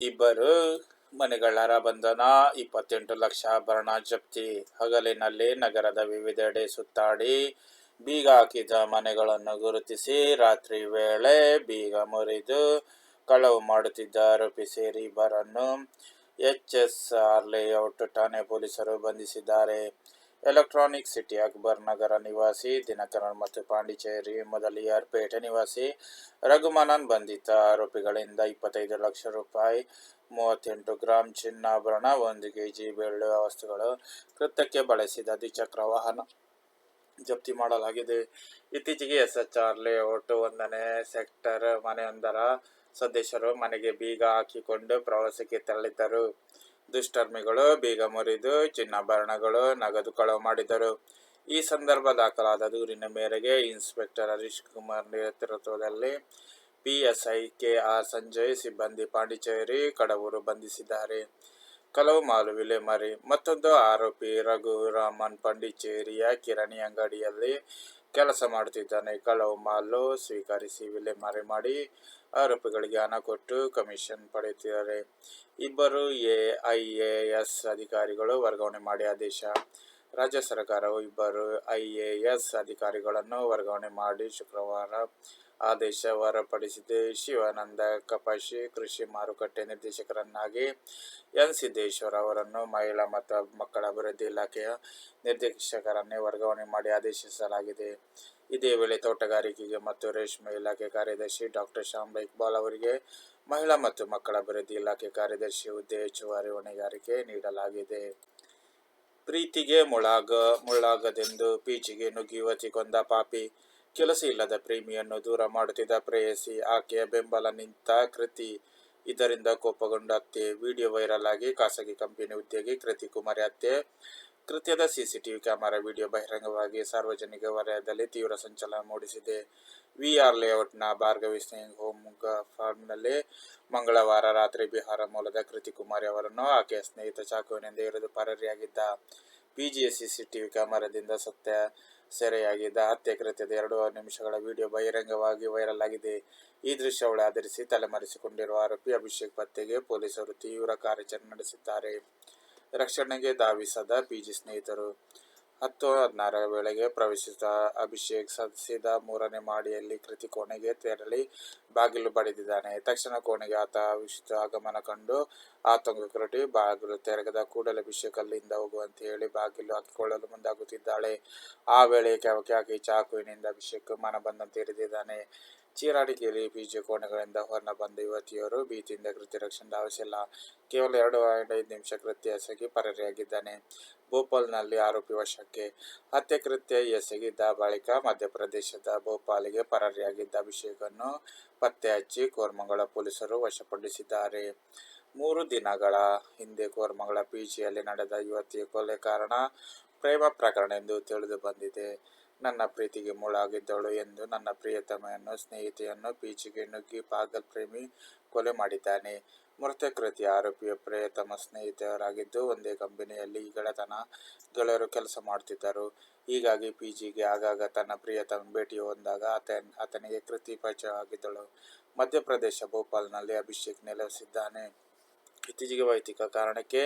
ಇಬ್ಬರು ಮನೆಗಳರ ಬಂಧನ, ಇಪ್ಪತ್ತೆಂಟು ಲಕ್ಷ ಭರಣ ಜಪ್ತಿ. ಹಗಲಿನಲ್ಲಿ ನಗರದ ವಿವಿಧೆಡೆ ಸುತ್ತಾಡಿ ಬೀಗ ಹಾಕಿದ ಮನೆಗಳನ್ನು ಗುರುತಿಸಿ ರಾತ್ರಿ ವೇಳೆ ಬೀಗ ಮುರಿದು ಕಳವು ಮಾಡುತ್ತಿದ್ದ ಆರೋಪಿ ಸೇರಿ ಇಬ್ಬರನ್ನು ಆರ್ ಲೇಔಟ್ ಠಾಣೆ ಪೊಲೀಸರು ಬಂಧಿಸಿದ್ದಾರೆ. ಎಲೆಕ್ಟ್ರಾನಿಕ್ ಸಿಟಿ ಅಕ್ಬರ್ ನಗರ ನಿವಾಸಿ ದಿನಕರನ್ ಮತ್ತು ಪಾಂಡಿಚೇರಿ ಮೊದಲಿಯಾರ್ ಪೇಟೆ ನಿವಾಸಿ ರಘುಮನನ್ ಬಂಧಿತ ಆರೋಪಿಗಳಿಂದ ಇಪ್ಪತ್ತೈದು ಲಕ್ಷ ರೂಪಾಯಿ, ಮೂವತ್ತೆಂಟು ಗ್ರಾಂ ಚಿನ್ನಾಭರಣ, ಒಂದು ಕೆಜಿ ಬೆಳ್ಳಿ ವಸ್ತುಗಳು ಕೃತ್ಯಕ್ಕೆ ಬಳಸಿದ ದ್ವಿಚಕ್ರ ವಾಹನ ಜಪ್ತಿ ಮಾಡಲಾಗಿದೆ. ಇತ್ತೀಚೆಗೆ ಎಸ್ ಎಚ್ ಆರ್ ಲೇಔಟ್ ಒಂದನೇ ಸೆಕ್ಟರ್ ಮನೆಯೊಂದರ ಸದಸ್ಯರು ಮನೆಗೆ ಬೀಗ ಹಾಕಿಕೊಂಡು ಪ್ರವಾಸಕ್ಕೆ ತೆರಳಿದ್ದರು. ದುಷ್ಕರ್ಮಿಗಳು, ಬೀಗ ಮುರಿದು, ಚಿನ್ನಾಭರಣಗಳು, ನಗದು ಕಳವು ಮಾಡಿದರು. ಈ ಸಂದರ್ಭ ದಾಖಲಾದ ದೂರಿನ ಮೇರೆಗೆ ಇನ್ಸ್ಪೆಕ್ಟರ್ ಹರೀಶ್ ಕುಮಾರ್ ನೇತೃತ್ವದಲ್ಲಿ ಪಿಎಸ್ಐ ಕೆಆರ್ ಸಂಜಯ್, ಸಿಬ್ಬಂದಿ ಪಾಂಡಿಚೇರಿ, ಕಡವೂರು ಬಂಧಿಸಿದ್ದಾರೆ. ಕಲವು ಮಾಲು ವಿಲೇಮರಿ ಮತ್ತೊಂದು ಆರೋಪಿ ರಘು ರಾಮನ್ ಪಾಂಡಿಚೇರಿಯ ಕಿರಾಣಿ ಅಂಗಡಿಯಲ್ಲಿ ಕೆಲಸ ಮಾಡುತ್ತಿದ್ದಾನೆ. ಕಳವು ಮಾಲು ಸ್ವೀಕರಿಸಿ ವಿಲೇಮಾರಿ ಮಾಡಿ ಆರೋಪಿಗಳಿಗೆ ಹಣ ಕೊಟ್ಟು ಕಮಿಷನ್ ಪಡೆಯುತ್ತಿದ್ದಾರೆ. ಇಬ್ಬರು ಎಐಎಎಸ್ ಅಧಿಕಾರಿಗಳು ವರ್ಗಾವಣೆ ಮಾಡಿ ಆದೇಶ. ರಾಜ್ಯ ಸರ್ಕಾರವು ಇಬ್ಬರು ಐಎಎಸ್ ಅಧಿಕಾರಿಗಳನ್ನು ವರ್ಗಾವಣೆ ಮಾಡಿ ಶುಕ್ರವಾರ ಆದೇಶ ಹೊರಪಡಿಸಿದೆ ಶಿವಾನಂದ ಕಪಾಶಿ ಕೃಷಿ ಮಾರುಕಟ್ಟೆ ನಿರ್ದೇಶಕರನ್ನಾಗಿ ಎನ್ ಸಿದ್ದೇಶ್ವರ ಅವರನ್ನು ಮಹಿಳಾ ಮತ್ತು ಮಕ್ಕಳ ಅಭಿವೃದ್ಧಿ ಇಲಾಖೆಯ ನಿರ್ದೇಶಕರನ್ನೇ ವರ್ಗಾವಣೆ ಮಾಡಿ ಆದೇಶಿಸಲಾಗಿದೆ. ಇದೇ ವೇಳೆ ತೋಟಗಾರಿಕೆಗೆ ಮತ್ತು ರೇಷ್ಮೆ ಇಲಾಖೆ ಕಾರ್ಯದರ್ಶಿ ಡಾಕ್ಟರ್ ಶ್ಯಾಮ್ ಇಕ್ಬಾಲ್ ಅವರಿಗೆ ಮಹಿಳಾ ಮತ್ತು ಮಕ್ಕಳ ಅಭಿವೃದ್ಧಿ ಇಲಾಖೆ ಕಾರ್ಯದರ್ಶಿ ಹುದ್ದೆ ಹೆಚ್ಚುವರಿ ಹೊಣೆಗಾರಿಕೆ ನೀಡಲಾಗಿದೆ. ಪ್ರೀತಿಗೆ ಮುಳಾಗ, ಮುಳ್ಳಾಗದೆಂದು ಪೀಚಿಗೆ ನುಗ್ಗಿ ಯುವತಿ ಕೊಂದ ಪಾಪಿ, ಕೆಲಸ ಇಲ್ಲದ ಪ್ರೇಮಿಯನ್ನು ದೂರ ಮಾಡುತ್ತಿದ್ದ ಪ್ರೇಯಸಿ, ಆಕೆಯ ಬೆಂಬಲ ನಿಂತ ಕೃತಿ. ಇದರಿಂದ ಕೋಪಗೊಂಡ ಅತ್ತೆ, ವಿಡಿಯೋ ವೈರಲ್ ಆಗಿ ಖಾಸಗಿ ಕಂಪನಿ ಉದ್ಯೋಗಿ ಕೃತಿ ಕುಮಾರಿ ಅತ್ತೆ ಕೃತ್ಯದ ಸಿಸಿಟಿವಿ ಕ್ಯಾಮೆರಾ ವಿಡಿಯೋ ಬಹಿರಂಗವಾಗಿ ಸಾರ್ವಜನಿಕ ವಲಯದಲ್ಲಿ ತೀವ್ರ ಸಂಚಲನ ಮೂಡಿಸಿದೆ. ವಿಆರ್ ಲೇಔಟ್ನ ಭಾರ್ಗವಿ ಸಿಂಗ್ ಹೋಮ್ ಫಾರ್ಮ್ನಲ್ಲಿ ಮಂಗಳವಾರ ರಾತ್ರಿ ಬಿಹಾರ ಮೂಲದ ಕೃತಿ ಕುಮಾರಿ ಅವರನ್ನು ಆಕೆಯ ಸ್ನೇಹಿತ ಚಾಕುವಿನಿಂದ ಇರಿದು ಪರಾರಿಯಾಗಿದ್ದ. ಪಿಜಿಯ ಸಿಸಿಟಿವಿ ಕ್ಯಾಮೆರಾದಿಂದ ಸತ್ಯ ಸೆರೆಯಾಗಿದ್ದ ಹತ್ಯೆ ಕೃತ್ಯದ ಎರಡು ನಿಮಿಷಗಳ ವಿಡಿಯೋ ಬಹಿರಂಗವಾಗಿ ವೈರಲ್ ಆಗಿದೆ. ಈ ದೃಶ್ಯವಳ ಆಧರಿಸಿ ತಲೆಮರೆಸಿಕೊಂಡಿರುವ ಆರೋಪಿ ಅಭಿಷೇಕ್ ಪತ್ತೆಗೆ ಪೊಲೀಸರು ತೀವ್ರ ಕಾರ್ಯಾಚರಣೆ ನಡೆಸಿದ್ದಾರೆ. ರಕ್ಷಣೆಗೆ ಧಾವಿಸದ ಪಿಜಿ ಸ್ನೇಹಿತರು. ಹತ್ತು ಹದಿನಾರರ ವೇಳೆಗೆ ಪ್ರವೇಶಿಸಿದ ಅಭಿಷೇಕ್ ಸದಸ್ಯದ ಮೂರನೇ ಮಾಡಿಯಲ್ಲಿ ಕೃತಿ ಕೋಣೆಗೆ ತೆರಳಿ ಬಾಗಿಲು ಬಡಿದಿದ್ದಾನೆ. ತಕ್ಷಣ ಕೋಣೆಗೆ ಆತ ವಿಶಿಷ್ಟ ಆಗಮನ ಕಂಡು ಆತಂಕಗೊರಟಿ ಬಾಗಿಲು ತೆರಗದ ಕೂಡಲೇ ಅಭಿಷೇಕ್ ಅಲ್ಲಿಂದ ಹೋಗುವಂತೆ ಹೇಳಿ ಬಾಗಿಲು ಹಾಕಿಕೊಳ್ಳಲು ಮುಂದಾಗುತ್ತಿದ್ದಾಳೆ. ಆ ವೇಳೆ ಕ್ಯಾಕಿ ಚಾಕುವಿನಿಂದ ಅಭಿಷೇಕ್ ಮನ ಬಂದಂತೆ ಚೀರಾಡಿಕೆಯಲ್ಲಿ ಪಿಜಿ ಕೋಣೆಗಳಿಂದ ಹೊರನ ಬಂದ ಯುವತಿಯವರು ಭೀತಿಯಿಂದ ಕೃತ್ಯ ರಕ್ಷಣೆ ಅವಶ್ಯಲ್ಲ ಕೇವಲ ಎರಡು ಪಾಯಿಂಟ್ ಐದು ನಿಮಿಷ ಕೃತ್ಯ ಎಸಗಿ ಪರಾರಿಯಾಗಿದ್ದಾನೆ. ಭೋಪಾಲ್ನಲ್ಲಿ ಆರೋಪಿ ವಶಕ್ಕೆ ಹತ್ಯೆ ಕೃತ್ಯ ಎಸಗಿದ್ದ ಬಳಿಕ ಮಧ್ಯಪ್ರದೇಶದ ಭೋಪಾಲ್ಗೆ ಪರಾರಿಯಾಗಿದ್ದ ಅಭಿಷೇಕನ್ನು ಪತ್ತೆ ಹಚ್ಚಿ ಕೋರ್ಮಂಗಳ ಪೊಲೀಸರು ವಶಪಡಿಸಿದ್ದಾರೆ. ಮೂರು ದಿನಗಳ ಹಿಂದೆ ಕೋರ್ಮಂಗಳ ಪಿಜಿಯಲ್ಲಿ ನಡೆದ ಯುವತಿಯ ಕೊಲೆ ಕಾರಣ ಪ್ರೇಮ ಪ್ರಕರಣ ಎಂದು ತಿಳಿದು ಬಂದಿದೆ. ನನ್ನ ಪ್ರೀತಿಗೆ ಮುಳಾಗಿದ್ದಳು ಎಂದು ನನ್ನ ಪ್ರಿಯತಮೆಯನ್ನು, ಸ್ನೇಹಿತೆಯನ್ನು, ಪೀಚಿಗೆ ನುಗ್ಗಿ ಪಾಗಲ್ ಪ್ರೇಮಿ ಕೊಲೆ ಮಾಡಿದ್ದಾನೆ. ಮೃತ ಕೃತಿ ಆರೋಪಿಯ ಪ್ರಿಯತಮ ಸ್ನೇಹಿತರಾಗಿದ್ದು, ಒಂದೇ ಕಂಪನಿಯಲ್ಲಿ ಈ ಗೆಳೆತನ ಗೆಳೆಯರು ಕೆಲಸ ಮಾಡುತ್ತಿದ್ದರು. ಹೀಗಾಗಿ ಪಿಜಿಗೆ ಆಗಾಗ ತನ್ನ ಪ್ರಿಯತಮ ಭೇಟಿ ಹೊಂದಾಗ ಆತ ಆತನಿಗೆ ಕೃತಿ ಪರಿಚಯವಾಗಿದ್ದಳು ಮಧ್ಯಪ್ರದೇಶ ಭೋಪಾಲ್ನಲ್ಲಿ ಅಭಿಷೇಕ್ ನೆಲೆಸಿದ್ದಾನೆ. ಇತ್ತೀಚೆಗೆ ವೈಯಕ್ತಿಕ ಕಾರಣಕ್ಕೆ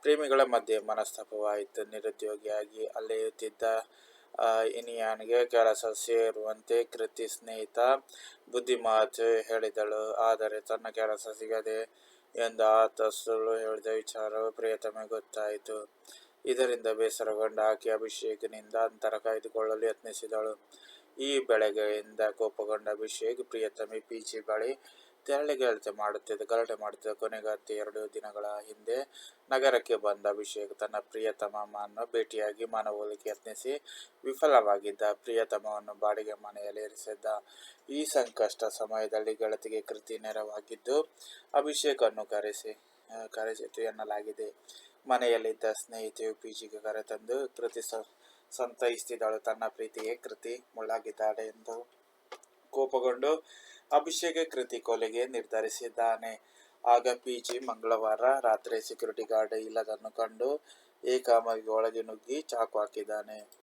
ಪ್ರೇಮಿಗಳ ಮಧ್ಯೆ ಮನಸ್ತಾಪವಾಯಿತು. ನಿರುದ್ಯೋಗಿಯಾಗಿ ಅಲೆಯುತ್ತಿದ್ದ ಇನಿಯಾನ್ಗೆ ಕೆಲಸ ಸೇರುವಂತೆ ಕೃತಿ ಸ್ನೇಹಿತ ಬುದ್ಧಿಮಾತು ಹೇಳಿದಳು. ಆದರೆ ತನ್ನ ಕೆಲಸ ಸಿಗದೆ ಎಂದು ಆತ ಸುಳ್ಳು ಹೇಳಿದ ವಿಚಾರವು ಪ್ರಿಯತಮೆ ಗೊತ್ತಾಯಿತು. ಇದರಿಂದ ಬೇಸರಗೊಂಡ ಆಕೆ ಅಭಿಷೇಕ್ನಿಂದ ಅಂತರ ಕಾಯ್ದುಕೊಳ್ಳಲು ಯತ್ನಿಸಿದಳು. ಈ ಬೆಳಗ್ಗೆಯಿಂದ ಕೋಪಗೊಂಡ ಅಭಿಷೇಕ್ ಪ್ರಿಯತಮೆ ಪಿಜಿ ಬಳಿ ತೆರಳಿ ಗಲಾಟೆ ಮಾಡುತ್ತಿದ್ದ ಗಲಾಟೆ ಮಾಡುತ್ತಿದ್ದ ಕೊನೆಗಾತಿ ಎರಡು ದಿನಗಳ ಹಿಂದೆ ನಗರಕ್ಕೆ ಬಂದ ಅಭಿಷೇಕ್ ತನ್ನ ಪ್ರಿಯತಮವನ್ನು ಭೇಟಿಯಾಗಿ ಮನವೊಲಿಕೆ ಯತ್ನಿಸಿ ವಿಫಲವಾಗಿದ್ದ. ಪ್ರಿಯತಮವನ್ನು ಬಾಡಿಗೆ ಮನೆಯಲ್ಲಿ ಇರಿಸಿದ್ದ ಈ ಸಂಕಷ್ಟ ಸಮಯದಲ್ಲಿ ಗೆಳತಿಗೆ ಕೃತಿ ನೆರವಾಗಿದ್ದು, ಅಭಿಷೇಕನ್ನು ಕರೆಸಿ ಕರೆಸಿತು ಎನ್ನಲಾಗಿದೆ. ಮನೆಯಲ್ಲಿದ್ದ ಸ್ನೇಹಿತೆಯು ಪಿಜಿಗೆ ಕರೆತಂದು ಕೃತಿ ಸ ಸಂತೈಸಿದಳು ತನ್ನ ಪ್ರೀತಿಗೆ ಕೃತಿ ಮುಳ್ಳಾಗಿದ್ದಾಳೆ ಎಂದು ಕೋಪಗೊಂಡು ಅಭಿಷೇಕ್ ಕೃತಿ ಕೊಲೆಗೆ ನಿರ್ಧರಿಸಿದ್ದಾನೆ. ಆಗ ಪಿಜಿ ಮಂಗಳವಾರ ರಾತ್ರಿ ಸೆಕ್ಯೂರಿಟಿ ಗಾರ್ಡ್ ಇಲ್ಲದನ್ನು ಕಂಡು ಏಕಾಮಗಿ ಒಳಗೆ ನುಗ್ಗಿ ಚಾಕು ಹಾಕಿದ್ದಾನೆ.